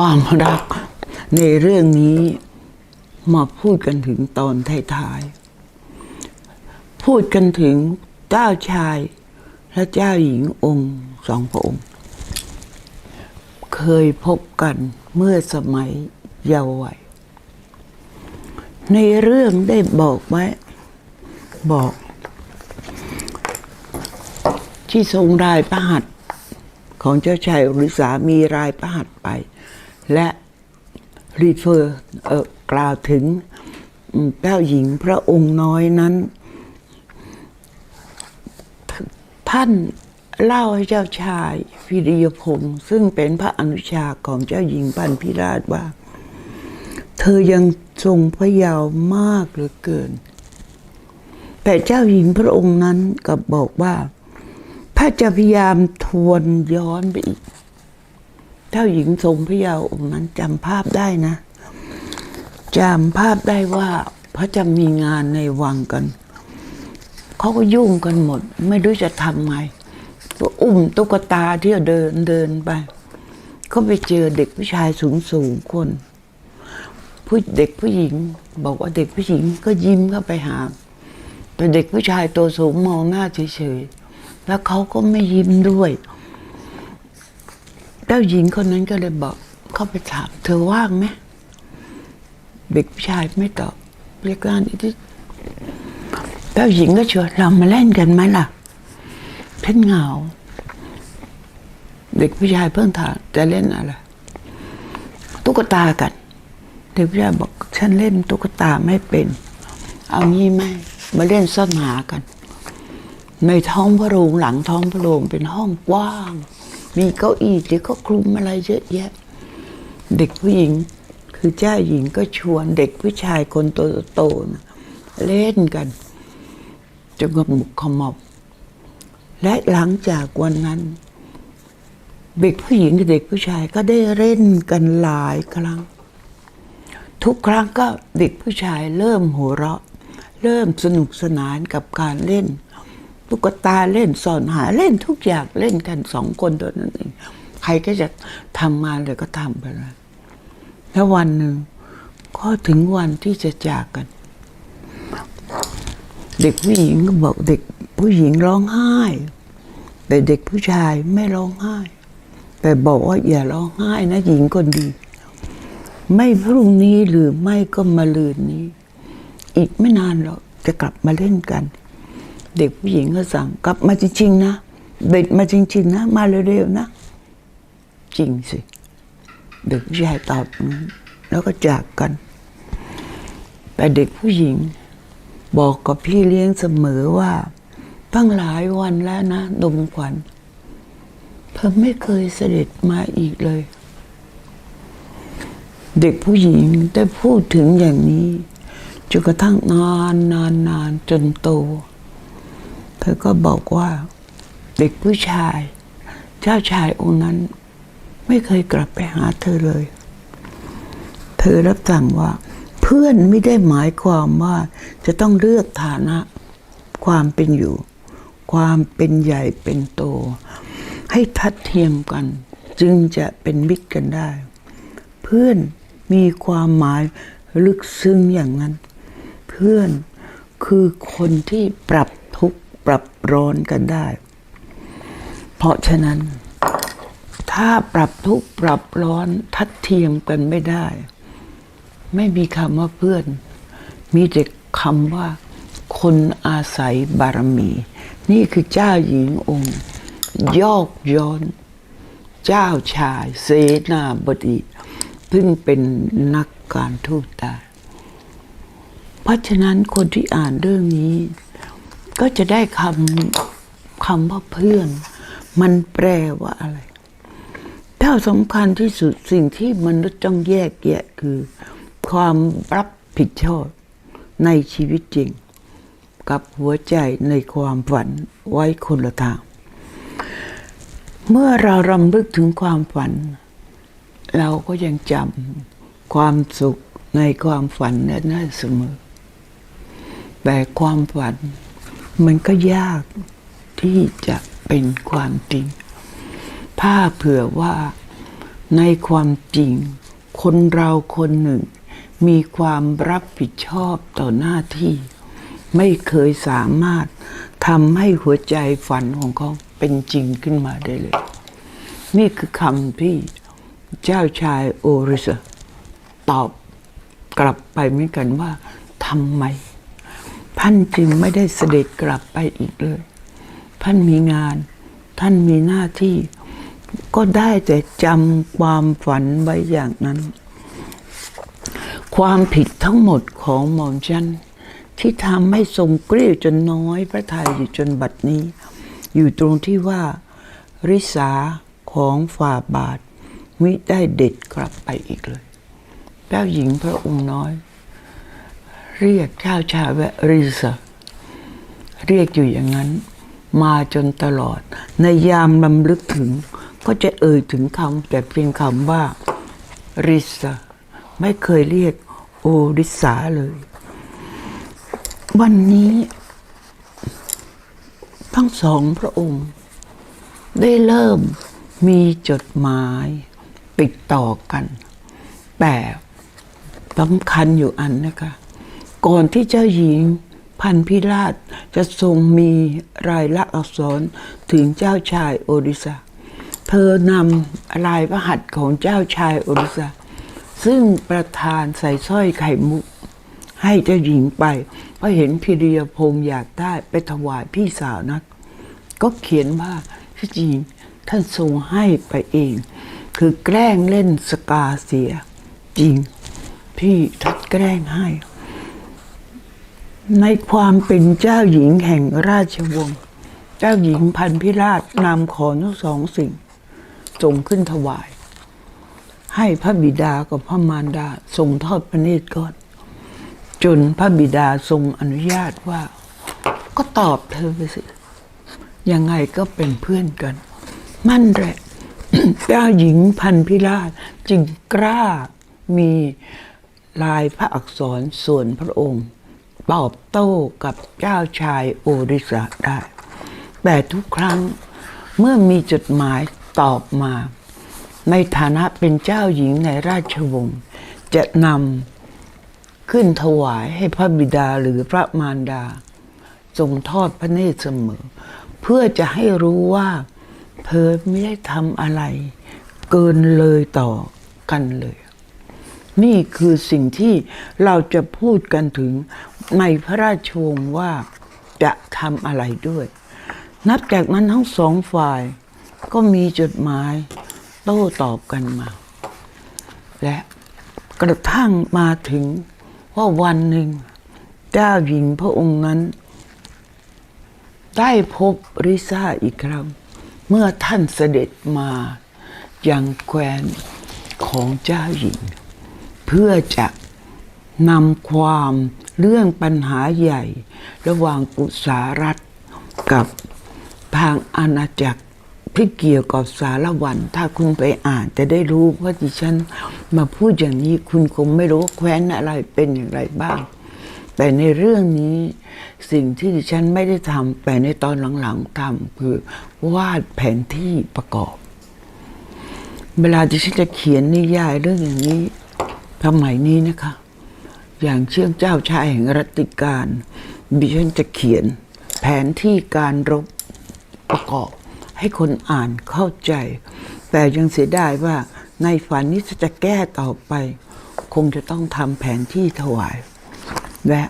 ความรักในเรื่องนี้มาพูดกันถึงตอนท้ายๆ พูดกันถึงเจ้าชายและเจ้าหญิงองค์สองพระองค์ เคยพบกันเมื่อสมัยเยาว์วัยในเรื่องได้บอกไว้บอก ที่ทรงรายพระหัตของเจ้าชายหรือสามีรายพระหัตไป และรีเฟอร์กล่าวถึงเจ้าหญิงพระองค์น้อยนั้น ท่านเล่าให้เจ้าชายพิริยพงศ์ซึ่งเป็นพระอนุชาของเจ้าหญิงพันพิราชว่า เธอยังทรงพระเยาว์มากเหลือเกิน แต่เจ้าหญิงพระองค์นั้นกลับบอกว่าถ้าจะพยายามทวนย้อนไปอีก เจ้าหญิงทรงพระเยาว์องค์นั้นจำภาพได้นะจำภาพได้ว่าพระจะมีงานในวังกัน เขาก็ยุ่งกันหมด ไม่รู้จะทำไงก็อุ้มตุ๊กตาที่เดินเดินไปเขาไปเจอเด็กผู้ชายสูงสูงๆคน ผู้เด็กผู้หญิง บอกว่าเด็กผู้หญิงก็ยิ้มเข้าไปหา แต่เด็กผู้ชายตัวสูงมองหน้าเฉยๆแล้วเขาก็ไม่ยิ้มด้วย เจ้าหญิงคนนั้นก็เลยบอกเข้าไปถามเธอว่างไหมเด็กผู้ชายไม่ตอบเรียกว่านที่เจ้าหญิงก็ชวนเรามาเล่นกันไหมล่ะเพ่นเหงา เด็กผู้ชายเพิ่งถามจะเล่นอะไรตุ๊กตากัน เด็กผู้ชายบอกฉันเล่นตุ๊กตาไม่เป็น เอางี้ไหมมาเล่นซ่อนหากัน ในท้องพระโรงหลังท้องพระโรงเป็นห้องกว้าง มีเก้าอี้ที่เขาคลุมอะไรเยอะแยะ เด็กผู้หญิงคือเจ้าหญิงก็ชวนเด็กผู้ชายคนโตๆนะเล่นกันจนกระหมุกขมอบ และหลังจากวันนั้น เด็กผู้หญิงกับเด็กผู้ชายก็ได้เล่นกันหลายครั้ง ทุกครั้งก็เด็กผู้ชายเริ่มหัวเราะ เริ่มสนุกสนานกับการเล่น ตุ๊กตาเล่นสอนหาเล่นทุกอย่างเล่นกันสองคนตัวนั้นเองใครก็จะทำงานเลยก็ทำไปเลยแล้ววันหนึ่งก็ถึงวันที่จะจากกัน เด็กผู้หญิงก็บอกเด็กผู้หญิงร้องไห้ แต่เด็กผู้ชายไม่ร้องไห้ แต่บอกว่าอย่าร้องไห้นะหญิงคนดี ไม่พรุ่งนี้หรือไม่ก็มาลืนนี้ อีกไม่นานหรอกจะกลับมาเล่นกัน เด็กผู้หญิงก็สั่งกลับมาจริงๆนะเบ็ดมาจริง ๆ นะ มาเร็วๆนะ จริงสิ เด็กผู้ชายตอบแล้วก็จากกัน แต่เด็กผู้หญิง บอกกับพี่เลี้ยงเสมอว่า ตั้งหลายวันแล้วนะดมขวัญเธอไม่เคยเสด็จมาอีกเลย เด็กผู้หญิงได้พูดถึงอย่างนี้จนกระทั่งนานนานนานจนโต เธอก็บอกว่า เด็กผู้ชาย เจ้าชายองค์นั้น ไม่เคยกลับไปหาเธอเลย เธอรับสั่งว่า เพื่อนไม่ได้หมายความว่าจะต้องเลือกฐานะ ความเป็นอยู่ ความเป็นใหญ่เป็นโต ให้ทัดเทียมกัน จึงจะเป็นมิตรกันได้ เพื่อนมีความหมายลึกซึ้งอย่างนั้น เพื่อนคือคนที่ปรับ ร้อนกันได้ เพราะฉะนั้น ถ้าปรับทุกข์ปรับร้อนทัดเทียมกันไม่ได้ ไม่มีคำว่าเพื่อน มีแต่คำว่า คนอาศัยบารมี นี่คือเจ้าหญิงองค์ ยอกย้อน เจ้าชายเสนาบดีซึ่งเป็นนักการทูตได้เพราะฉะนั้นคนที่อ่านเรื่องนี้ ก็จะได้คำคำว่าเพื่อน มันแปลว่าอะไรเท่าสำคัญที่สุดสิ่งที่มนุษย์ต้องแยกแยะคือ ความรับผิดชอบในชีวิตจริง กับหัวใจในความฝันไว้คนละทาง เมื่อเรารำลึกถึงความฝัน เราก็ยังจำความสุขในความฝันนั้นได้เสมอแต่ความฝัน มันก็ยากที่จะเป็นความจริง ถ้าเผื่อว่าในความจริง คนเราคนหนึ่ง มีความรับผิดชอบต่อหน้าที่ ไม่เคยสามารถทำให้หัวใจฝันของเขาเป็นจริงขึ้นมาได้เลย นี่คือคำที่เจ้าชายโอริสตอบกลับไปเหมือนกันว่าทำไม ท่านจึงไม่ได้เสด็จกลับไปอีกเลย ท่านมีงาน ท่านมีหน้าที่ ก็ได้แต่จำความฝันไว้อย่างนั้น ความผิดทั้งหมดของหม่อมฉันที่ทำให้ทรงเกลี้ยวจนน้อยพระทัยอยู่จนบัดนี้ อยู่ตรงที่ว่า ริษาของฝ่าบาทมิได้เด็ดกลับไปอีกเลย เจ้าหญิงพระองค์น้อย เรียกเจ้าชายว่าริษาเรียกอยู่อย่างนั้น มาจนตลอด ในยามลำลึกถึง ก็จะเอ่ยถึงคำแต่เพียงคำว่าริษาไม่เคยเรียกโอริสาเลย วันนี้ ทั้งสองพระองค์ ได้เริ่มมีจดหมายติดต่อกัน แต่สำคัญอยู่อันนะคะ ก่อนที่เจ้าหญิงพันพิราชจะทรงมีรายลักษณ์อักษรถึงเจ้าชายโอริสาเธอนำลายพระหัตถ์ของเจ้าชายโอริสาซึ่งประธานใส่สร้อยไข่มุก ให้เจ้าหญิงไป เพราะเห็นพิริยพงษ์อยากได้ไปถวายพี่สาวนัก ก็เขียนว่าที่จริงท่านทรงให้ไปเอง คือแกล้งเล่นสกาเสีย จริง พี่ท่านแกล้งให้ ในความเป็นเจ้าหญิงแห่งราชวงศ์ เจ้าหญิงพันพิราชนำขอทั้งสองสิ่งส่งขึ้นถวาย ให้พระบิดากับพระมารดาทรงทอดพระเนตรก่อน จนพระบิดาทรงอนุญาตว่า ก็ตอบเธอไปสิ ยังไงก็เป็นเพื่อนกัน มั่นแหละเจ้าหญิงพันพิราชจึงกล้ามีลายพระอักษรส่วนพระองค์ ตอบโต้กับเจ้าชายโอริสาได้ แต่ทุกครั้งเมื่อมีจดหมายตอบมา ในฐานะเป็นเจ้าหญิงในราชวงศ์จะนำขึ้นถวายให้พระบิดาหรือพระมารดา ทรงทอดพระเนตรเสมอ เพื่อจะให้รู้ว่าเธอไม่ได้ทำอะไร เกินเลยต่อกันเลย นี่คือสิ่งที่เราจะพูดกันถึง ในพระราชวงศ์ว่าจะทำอะไรด้วย นับจากนั้นทั้งสองฝ่ายก็มีจดหมายโต้ตอบกันมา และกระทั่งมาถึงว่าวันหนึ่งเจ้าหญิงพระองค์นั้น ได้พบริซ่าอีกครั้งเมื่อท่านเสด็จมายังแควนของเจ้าหญิง เพื่อจะ นำความเรื่องปัญหาใหญ่ ระหว่างกุสารัฐกับทางอาณาจักรที่เกี่ยวกับสารวัน ถ้าคุณไปอ่านจะได้รู้ว่าดิฉันมาพูดอย่างนี้คุณคงไม่รู้ว่าแคว้นอะไรเป็นอย่างไรบ้าง แต่ในเรื่องนี้สิ่งที่ดิฉันไม่ได้ทำแต่ในตอนหลังๆทำคือวาดแผนที่ประกอบ เวลาที่ฉันจะเขียนนิยายเรื่องอย่างนี้สมัยนี้นะคะ อย่างเชื่องเจ้าชายแห่งรัติการดิฉันจะเขียนแผนที่การรบประกอบ ให้คนอ่านเข้าใจ แต่ยังเสียดายว่าในฝันนี้จะแก้ต่อไป คงจะต้องทำแผนที่ถวาย และ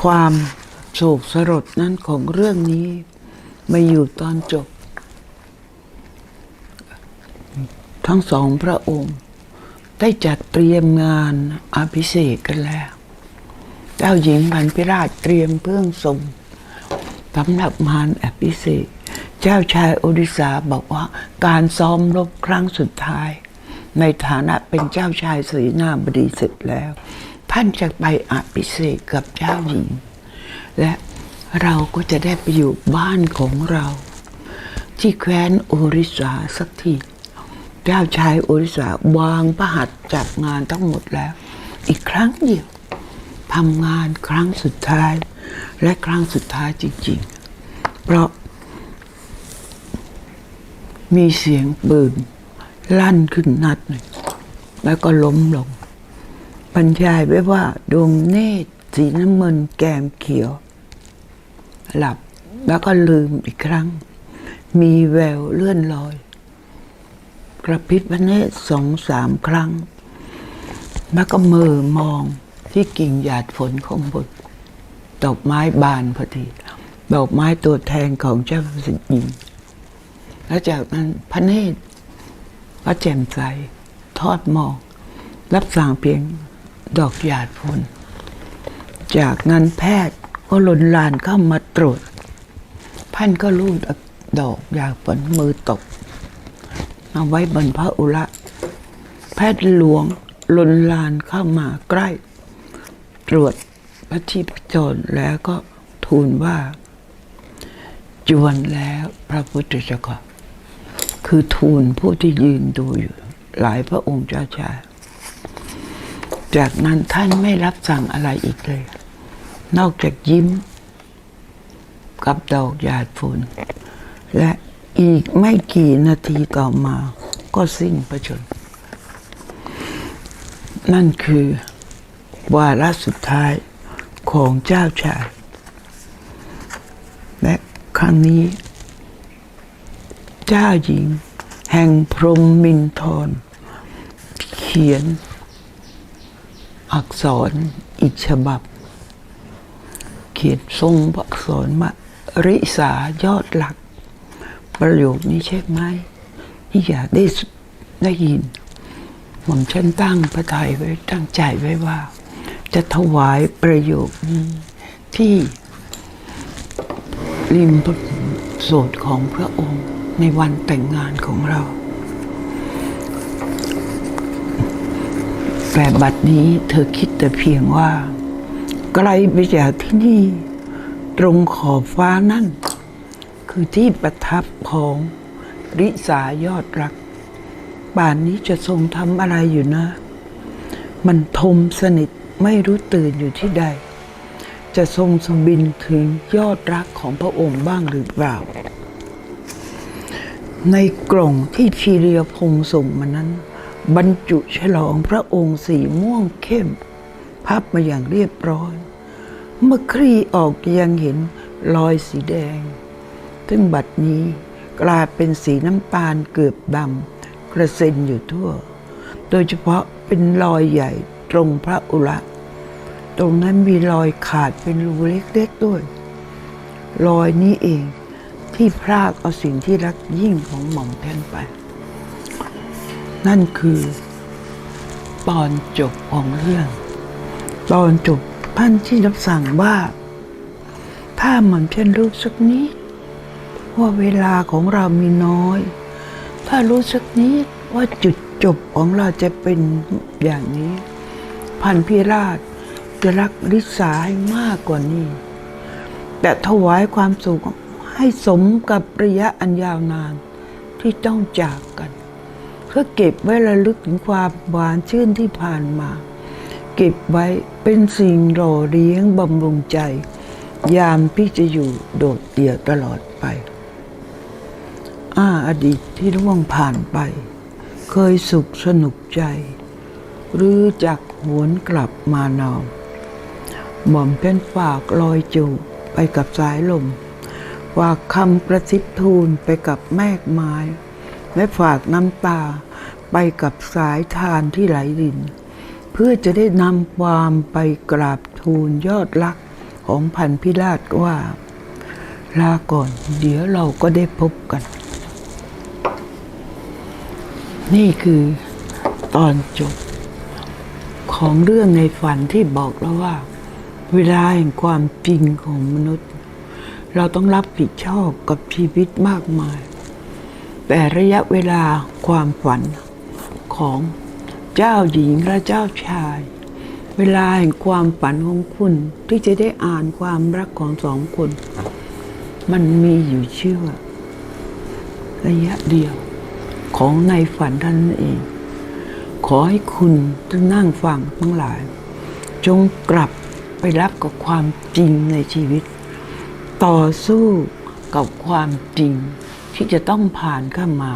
ความโศกสลดนั้นของเรื่องนี้มาอยู่ตอนจบ ทั้งสองพระองค์ ได้จัดเตรียมงานอภิเษกกันแล้ว เจ้าหญิงพันพิราชเตรียมเพื่องทรงสำหรับงานอภิเษกเจ้าชายโอดิสาบอกว่าการซ้อมรบครั้งสุดท้าย ในฐานะเป็นเจ้าชายสีนาบดีเสร็จแล้ว ท่านจะไปอภิเษกกับเจ้าหญิง และเราก็จะได้ไปอยู่บ้านของเรา ที่แคว้นโอริสาสักที เจ้าชายโอริสาวางพระหัตจัดงานทั้งหมดแล้ว อีกครั้งเดียวทำงานครั้งสุดท้าย และครั้งสุดท้ายจริง ๆ เพราะ มีเสียงปืนลั่นขึ้นนัดหนึ่งแล้วก็ล้มลง บรรยายไว้ว่าดวงเนตรสีน้ำเงินแกมเขียว หลับแล้วก็ลืมอีกครั้ง มีแววเลื่อนลอย กระพริบพระเนตรสองสามครั้ง แล้วก็มือมองที่กิ่งหยาดฝนข้างบนดอกไม้บานพอดีดอกไม้ตัวแทนของเจ้าสิหญิง แล้วจากนั้นพระเนตรก็แจ่มใสทอดมอกรับสั่งเพียงดอกหยาดฝนจากนั้นแพทย์ก็ลนลานเข้ามาตรวจท่านก็รูดดอกหยาดฝนมือตก เอาไว้บนพระอุระแพทย์หลวงลนลานเข้ามาใกล้ ตรวจพระชีพจรแล้วก็ทูลว่า จวนแล้วพระพุทธเจ้าค่ะคือทูลผู้ที่ยืนดูอยู่ หลายพระองค์เจ้าชายจากนั้นท่านไม่รับสั่งอะไรอีกเลย นอกจากยิ้ม กับดอกหยาดฝนและ อีกไม่กี่นาทีต่อมา ก็สิ้นประชน นั่นคือวาระสุดท้ายของเจ้าชาย และครั้งนี้ เจ้าหญิง แห่งพรมมินทรเขียน อักษรอีกฉบับ เขียนทรงอักษรมาริสายอดหลัก ประโยคนี้ใช่ไหมที่อยากได้ได้ยินผมฉันตั้งพระทัยไว้ตั้งใจไว้ว่า จะถวายประโยคนี้ที่ริมโสดของพระองค์ในวันแต่งงานของเราแต่บัดนี้เธอคิดแต่เพียงว่า ไกลไปจากที่นี่ ตรงขอบฟ้านั่น คือที่ประทับของริสายอดรัก ป่านนี้จะทรงทำอะไรอยู่นะ มันทมสนิทไม่รู้ตื่นอยู่ที่ใด จะทรงสมบินถึงยอดรักของพระองค์บ้างหรือเปล่า ในกล่องที่ชีเรียพงษ์ส่งมานั้น บรรจุฉลองพระองค์สีม่วงเข้ม พับมาอย่างเรียบร้อย เมื่อคลี่ออกยังเห็นรอยสีแดง ซึ่งบัดนี้กลายเป็นสีน้ำตาลเกือบดำกระเซ็นอยู่ทั่ว โดยเฉพาะเป็นรอยใหญ่ตรงพระอุระ ตรงนั้นมีรอยขาดเป็นรูเล็กๆด้วย รอยนี้เองที่พรากเอาสิ่งที่รักยิ่งของหม่อมแท่นไป นั่นคือ ตอนจบของเรื่อง ตอนจบท่านที่รับสั่งว่า ถ้าหม่อมเช่นรู้สักนิด ว่าเวลาของเรามีน้อย ถ้ารู้สักนิดว่าจุดจบของเราจะเป็นอย่างนี้ พันพิราชจะรักลิสาให้มากกว่านี้ แต่ถวายความสุขให้สมกับระยะอันยาวนานที่ต้องจากกัน เพื่อเก็บไว้ระลึกถึงความหวานชื่นที่ผ่านมา เก็บไว้เป็นสิ่งหล่อเลี้ยงบำรุงใจ ยามพี่จะอยู่โดดเดี่ยวตลอดไป อ้าอดีตที่ล่วงผ่านไป เคยสุขสนุกใจ หรือจากหวนกลับมานอมหม่อมเป็นฝากลอยจูบไปกับสายลมฝากคำกระซิบทูลไปกับแมกไม้ และฝากน้ำตาไปกับสายทานที่ไหลริน เพื่อจะได้นำความไปกราบทูลยอดรักของพันพิราชว่าลาก่อนเดี๋ยวเราก็ได้พบกัน นี่คือตอนจบของเรื่องในฝันที่บอกแล้วว่า เวลาแห่งความจริงของมนุษย์ เราต้องรับผิดชอบกับชีวิตมากมาย แต่ระยะเวลาความฝันของเจ้าหญิงและเจ้าชาย เวลาแห่งความฝันของคุณที่จะได้อ่านความรักของสองคน มันมีอยู่เชื่อ ระยะเดียว ของในฝันท่านนเอง ขอให้คุณที่นั่งฟังทั้งหลาย จงกลับไปรับกับความจริงในชีวิต ต่อสู้กับความจริงที่จะต้องผ่านเข้ามา